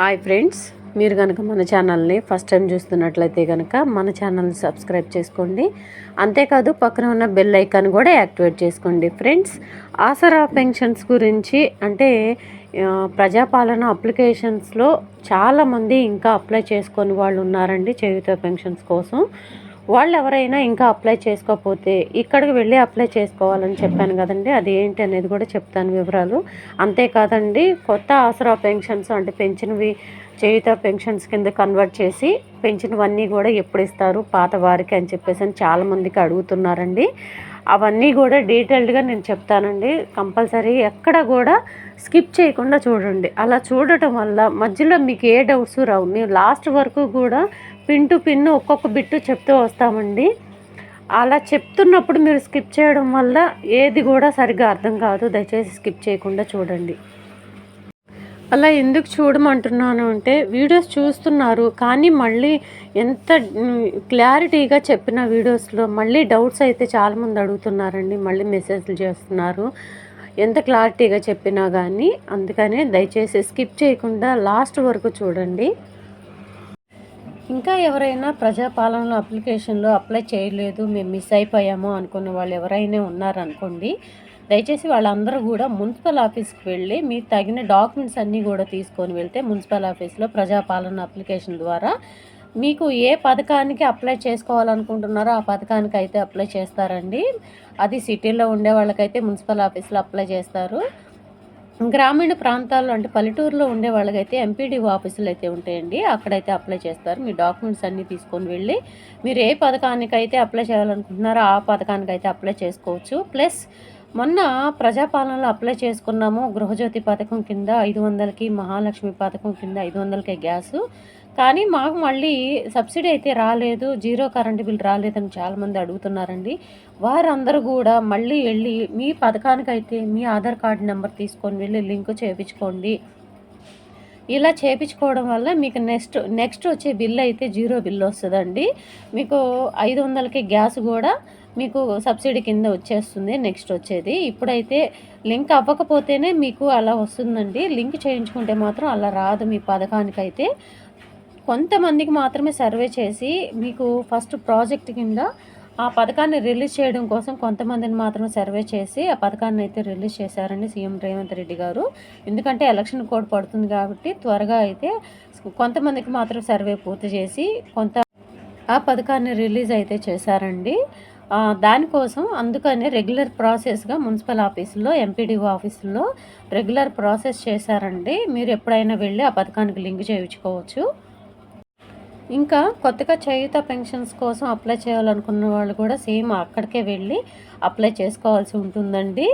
Hi friends మీరు కనుక మన ఛానల్ని ఫస్ట్ టైం చూస్తున్నట్లయితే కనుక మన ఛానల్ని సబ్స్క్రైబ్ చేసుకోండి. అంతేకాదు పక్కన ఉన్న బెల్ ఐకాన్ కూడా యాక్టివేట్ చేసుకోండి ఫ్రెండ్స్ ఆసరా పెన్షన్స్ గురించి అంటే ప్రజాపాలన అప్లికేషన్స్లో చాలామంది ఇంకా అప్లై చేసుకొని వాళ్ళు ఉన్నారండి చేయుత పెన్షన్స్ కోసం. వాళ్ళు ఎవరైనా ఇంకా అప్లై చేసుకోకపోతే ఇక్కడికి వెళ్ళి అప్లై చేసుకోవాలని చెప్పాను కదండి. అది ఏంటి అనేది కూడా చెప్తాను వివరాలు. అంతేకాదండి కొత్త ఆసరా పెన్షన్స్ అంటే పెంచినవి చేయుత పెన్షన్స్ కింద కన్వర్ట్ చేసి పెంచినవన్నీ కూడా ఎప్పుడు ఇస్తారు? పాత వారికి అని చెప్పేసి అని చాలామందికి అడుగుతున్నారండి. అవన్నీ కూడా డీటెయిల్డ్గా నేను చెప్తానండి. కంపల్సరీ ఎక్కడ కూడా స్కిప్ చేయకుండా చూడండి. అలా చూడటం వల్ల మధ్యలో మీకు ఏ డౌట్స్ రావు. మీరు లాస్ట్ వరకు కూడా పిన్ టు పిన్ ఒక్కొక్క బిట్టు చెప్తూ వస్తామండి. అలా చెప్తున్నప్పుడు మీరు స్కిప్ చేయడం వల్ల ఏది కూడా సరిగ్గా అర్థం కాదు. దయచేసి స్కిప్ చేయకుండా చూడండి. అలా ఎందుకు చూడమంటున్నాను అంటే వీడియోస్ చూస్తున్నారు కానీ మళ్ళీ ఎంత క్లారిటీగా చెప్పిన వీడియోస్లో మళ్ళీ డౌట్స్ అయితే చాలామంది అడుగుతున్నారండి. మళ్ళీ మెసేజ్లు చేస్తున్నారు. ఎంత క్లారిటీగా చెప్పినా కానీ అందుకనే దయచేసి స్కిప్ చేయకుండా లాస్ట్ వరకు చూడండి. ఇంకా ఎవరైనా ప్రజాపాలన అప్లికేషన్లో అప్లై చేయలేదు మేము మిస్ అయిపోయాము అనుకున్న వాళ్ళు ఎవరైనా ఉన్నారనుకోండి దయచేసి వాళ్ళందరూ కూడా మున్సిపల్ ఆఫీస్కి వెళ్ళి మీకు తగిన డాక్యుమెంట్స్ అన్నీ కూడా తీసుకొని వెళ్తే మున్సిపల్ ఆఫీస్లో ప్రజాపాలన అప్లికేషన్ ద్వారా మీకు ఏ పథకానికి అప్లై చేసుకోవాలనుకుంటున్నారో ఆ పథకానికి అయితే అప్లై చేస్తారండి. అది సిటీలో ఉండే వాళ్ళకైతే మున్సిపల్ ఆఫీస్లో అప్లై చేస్తారు. గ్రామీణ ప్రాంతాల్లో అంటే పల్లెటూరులో ఉండే వాళ్ళకైతే ఎంపీడీఓ ఆఫీసులు అయితే ఉంటాయండి. అక్కడైతే అప్లై చేస్తారు. మీ డాక్యుమెంట్స్ అన్నీ తీసుకొని వెళ్ళి మీరు ఏ పథకానికైతే అప్లై చేయాలనుకుంటున్నారో ఆ పథకానికైతే అప్లై చేసుకోవచ్చు. ప్లస్ మొన్న ప్రజాపాలనలో అప్లై చేసుకున్నాము. గృహజ్యోతి పథకం కింద ఐదు వందలకి మహాలక్ష్మి పథకం కింద ఐదు వందలకే గ్యాసు. కానీ మాకు మళ్ళీ సబ్సిడీ అయితే రాలేదు జీరో కరెంటు బిల్ రాలేదని చాలామంది అడుగుతున్నారండి. వారందరూ కూడా మళ్ళీ వెళ్ళి మీ పథకానికైతే మీ ఆధార్ కార్డు నెంబర్ తీసుకొని వెళ్ళి లింక్ చేయించుకోండి. ఇలా చేయించుకోవడం వల్ల మీకు నెక్స్ట్ నెక్స్ట్ వచ్చే బిల్ అయితే జీరో బిల్ వస్తుందండి. మీకు ఐదు వందలకి గ్యాస్ కూడా మీకు సబ్సిడీ కింద వచ్చేస్తుంది నెక్స్ట్ వచ్చేది. ఇప్పుడైతే లింక్ అవ్వకపోతేనే మీకు అలా వస్తుందండి. లింక్ చేయించుకుంటే మాత్రం అలా రాదు మీ పథకానికైతే. కొంతమందికి మాత్రమే సర్వే చేసి మీకు ఫస్ట్ ప్రాజెక్ట్ కింద ఆ పథకాన్ని రిలీజ్ చేయడం కోసం కొంతమందిని మాత్రం సర్వే చేసి ఆ పథకాన్ని అయితే రిలీజ్ చేశారండి సీఎం రేవంత్ రెడ్డి గారు. ఎందుకంటే ఎలక్షన్ కోడ్ పడుతుంది కాబట్టి త్వరగా అయితే కొంతమందికి మాత్రం సర్వే పూర్తి చేసి కొంత ఆ పథకాన్ని రిలీజ్ అయితే చేశారండి. దానికోసం అందుకని రెగ్యులర్ ప్రాసెస్గా మున్సిపల్ ఆఫీసులో ఎంపీడీఓ ఆఫీసులో రెగ్యులర్ ప్రాసెస్ చేశారండి. మీరు ఎప్పుడైనా వెళ్ళి ఆ పథకానికి లింక్ చేయించుకోవచ్చు. ఇంకా కొత్తగా చేయుత పెన్షన్స్ కోసం అప్లై చేయాలనుకున్న వాళ్ళు కూడా సేమ్ అక్కడికే వెళ్ళి అప్లై చేసుకోవాల్సి ఉంటుందండి.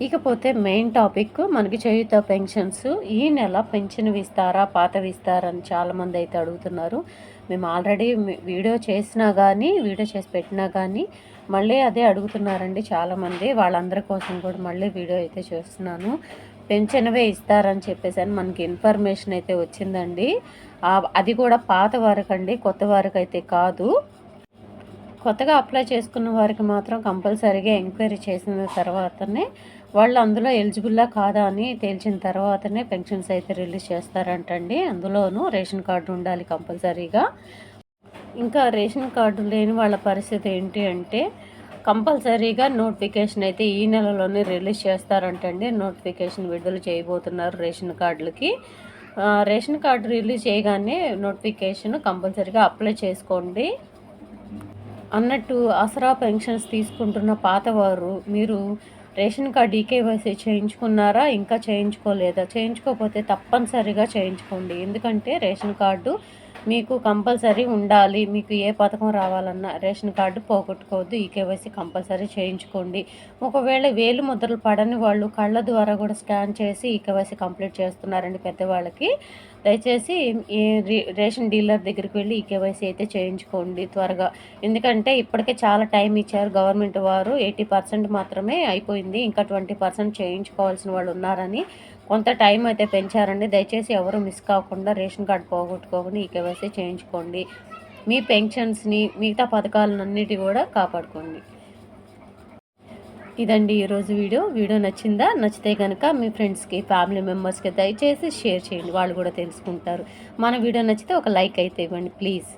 ఇకపోతే మెయిన్ టాపిక్ మనకి చేయుత పెన్షన్స్. ఈ నెల పెన్షన్ ఇస్తారా పాతవి ఇస్తారా అని చాలామంది అయితే అడుగుతున్నారు. మేము ఆల్రెడీ వీడియో చేసినా కానీ వీడియో చేసి పెట్టినా కానీ మళ్ళీ అదే అడుగుతున్నారండి చాలామంది. వాళ్ళందరి కోసం కూడా మళ్ళీ వీడియో అయితే చేస్తున్నాను. పెన్షన్వే ఇస్తారని చెప్పేసి అని మనకి ఇన్ఫర్మేషన్ అయితే వచ్చిందండి. అది కూడా పాత వారికండి కొత్త వారికి అయితే కాదు. కొత్తగా అప్లై చేసుకున్న వారికి మాత్రం కంపల్సరీగా ఎంక్వైరీ చేసిన తర్వాతనే వాళ్ళు అందులో ఎలిజిబుల్లా కాదా అని తేల్చిన తర్వాతనే పెన్షన్స్ అయితే రిలీజ్ చేస్తారంటండి. అందులోనూ రేషన్ కార్డు ఉండాలి కంపల్సరీగా. ఇంకా రేషన్ కార్డు లేని వాళ్ళ పరిస్థితి ఏంటి అంటే కంపల్సరీగా నోటిఫికేషన్ అయితే ఈ నెలలోనే రిలీజ్ చేస్తారంటండి. నోటిఫికేషన్ విడుదల చేయబోతున్నారు రేషన్ కార్డులకి. రేషన్ కార్డు రిలీజ్ చేయగానే నోటిఫికేషన్ కంపల్సరీగా అప్లై చేసుకోండి. అన్నట్టు ఆసరా పెన్షన్స్ తీసుకుంటున్న పాతవారు మీరు రేషన్ కార్డు ఈకేవైసీ చేయించుకున్నారా? ఇంకా చేయించుకోలేదా? చేయించుకోకపోతే తప్పనిసరిగా చేయించుకోండి. ఎందుకంటే రేషన్ కార్డు మీకు కంపల్సరీ ఉండాలి మీకు ఏ పథకం రావాలన్నా రేషన్ కార్డు పోగొట్టుకోవద్దు ఈ కేవైసీ కంపల్సరీ చేయించుకోండి. ఒకవేళ వేలు ముద్రలు పడని వాళ్ళు కళ్ళ ద్వారా కూడా స్కాన్ చేసి ఈ కేవైసీ కంప్లీట్ చేస్తున్నారండి పెద్దవాళ్ళకి. దయచేసి ఈ రేషన్ డీలర్ దగ్గరికి వెళ్ళి ఈ కేవైసీ అయితే చేయించుకోండి త్వరగా. ఎందుకంటే ఇప్పటికే చాలా టైం ఇచ్చారు గవర్నమెంట్ వారు ఎయిటీ పర్సెంట్ మాత్రమే అయిపోయింది ఇంకా ట్వంటీ పర్సెంట్ చేయించుకోవాల్సిన వాళ్ళు ఉన్నారని. కొంత టైం అయితే పెంచారండి. దయచేసి ఎవరు మిస్ కాకుండా రేషన్ కార్డు పోగొట్టుకోకుండా ఈ కేవైసీ చేయించుకోండి. మీ పెన్షన్స్ని మిగతా పథకాలన్నిటి కూడా కాపాడుకోండి. ఇదండి ఈరోజు వీడియో. వీడియో నచ్చిందా? నచ్చితే కనుక మీ ఫ్రెండ్స్కి ఫ్యామిలీ మెంబర్స్కి దయచేసి షేర్ చేయండి. వాళ్ళు కూడా తెలుసుకుంటారు. మన వీడియో నచ్చితే ఒక లైక్ అయితే ఇవ్వండి ప్లీజ్.